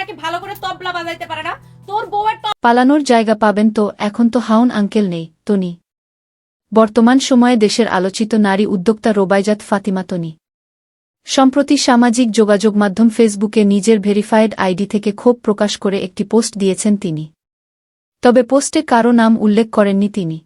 নাকি ভালো করে তবলা বাজাইতে পারে না? তোর বউয়ের পালানোর জায়গা পাবেন তো, এখন তো হাউন আঙ্কেল নেই, তনি। বর্তমান সময়ে দেশের আলোচিত নারী উদ্যোক্তা রোবাইজাত ফাতিমা তনি। সম্প্রতি সামাজিক যোগাযোগ মাধ্যম ফেসবুকে নিজের ভেরিফাইড আইডি থেকে ক্ষোভ প্রকাশ করে একটি পোস্ট দিয়েছেন তিনি। তবে পোস্টে কারও নাম উল্লেখ করেননি তিনি।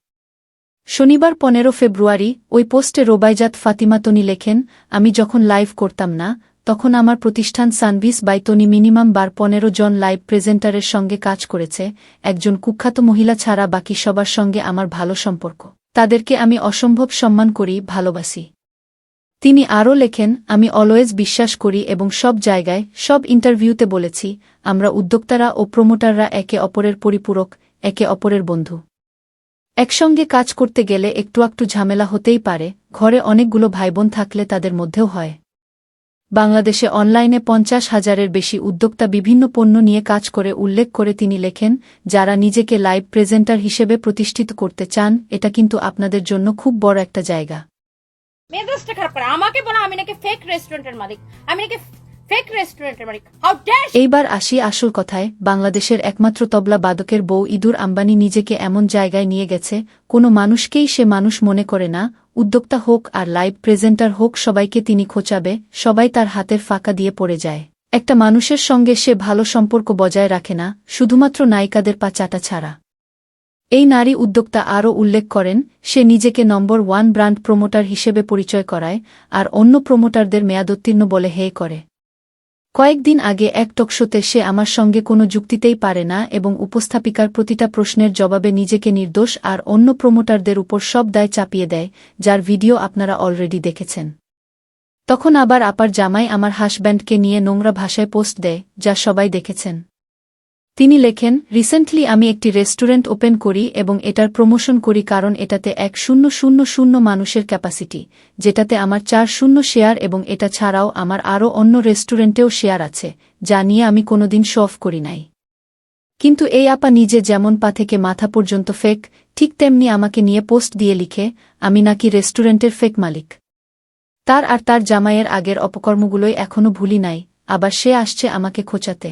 শনিবার পনেরো ফেব্রুয়ারি ওই পোস্টে রোবাইজাত ফাতিমা তনি লেখেন, আমি যখন লাইভ করতাম না তখন আমার প্রতিষ্ঠান সানভিস বাইতনি মিনিমাম বার পনেরো জন লাইভ প্রেজেন্টারের সঙ্গে কাজ করেছে, একজন কুখ্যাত মহিলা ছাড়া বাকি সবার সঙ্গে আমার ভালো সম্পর্ক। তাদেরকে আমি অসম্ভব সম্মান করি, ভালোবাসি। তিনি আরও লেখেন, আমি অলওয়েজ বিশ্বাস করি এবং সব জায়গায়, সব ইন্টারভিউতে বলেছি, আমরা উদ্যোক্তারা ও প্রমোটাররা একে অপরের পরিপূরক, একে অপরের বন্ধু। একসঙ্গে কাজ করতে গেলে একটু একটু ঝামেলা হতেই পারে, ঘরে অনেকগুলো ভাইবোন থাকলে তাদের মধ্যেও হয়। বাংলাদেশে অনলাইনে পঞ্চাশ হাজারের বেশি উদ্যোক্তা বিভিন্ন পণ্য নিয়ে কাজ করে উল্লেখ করে তিনি লেখেন যারা নিজেকে লাইভ প্রেজেন্টার হিসেবে প্রতিষ্ঠিত করতে চান এটা কিন্তু আপনাদের জন্য খুব বড় একটা জায়গা। মেজাজটা খারাপ করে। আমাকে বলে আমি নাকি ফেক রেস্টুরেন্টের মালিক। আমি নাকি ফেক রেস্টুরেন্টের মালিক। এইবার আসি আসল কথায় বাংলাদেশের একমাত্র তবলা বাদকের বউ ইদুর আম্বানি নিজেকে এমন জায়গায় নিয়ে গেছে কোনো মানুষকেই সে মানুষ মনে করে না উদ্যোক্তা হোক আর লাইভ প্রেজেন্টার হোক সবাইকে তিনি খোঁচাবে, সবাই তার হাতের ফাঁকা দিয়ে পড়ে যায়। একটা মানুষের সঙ্গে সে ভালো সম্পর্ক বজায় রাখে না, শুধুমাত্র নায়িকাদের পা চাটা ছাড়া। এই নারী উদ্যোক্তা আরও উল্লেখ করেন, সে নিজেকে নম্বর ওয়ান ব্র্যান্ড প্রমোটার হিসেবে পরিচয় করায়, আর অন্য প্রমোটারদের মেয়াদোত্তীর্ণ বলে হে করে। কয়েকদিন আগে এক টকশোতে সে আমার সঙ্গে কোনো যুক্তিতেই পারে না এবং উপস্থাপিকার প্রতিটা প্রশ্নের জবাবে নিজেকে নির্দোষ আর অন্য প্রমোটারদের উপর সব দায় চাপিয়ে দেয়, যার ভিডিও আপনারা অলরেডি দেখেছেন। তখন আবার আপার জামাই আমার হাসব্যান্ডকে নিয়ে নোংরা ভাষায় পোস্ট দেয়, যা সবাই দেখেছেন। তিনি লেখেন, রিসেন্টলি আমি একটি রেস্টুরেন্ট ওপেন করি এবং এটার প্রমোশন করি কারণ এটাতে এক শূন্য শূন্য শূন্য মানুষের ক্যাপাসিটি, যেটাতে আমার চার শূন্য শেয়ার এবং এটা ছাড়াও আমার আরও অন্য রেস্টুরেন্টেও শেয়ার আছে, যা নিয়ে আমি কোনোদিন শো অফ করি নাই। কিন্তু এই আপা নিজে যেমন পা থেকে মাথা পর্যন্ত ফেক, ঠিক তেমনি আমাকে নিয়ে পোস্ট দিয়ে লিখে, আমি নাকি রেস্টুরেন্টের ফেক মালিক। তার আর তার জামাইয়ের আগের অপকর্মগুলোই এখনও ভুলি নাই, আবার সে আসছে আমাকে খোঁচাতে।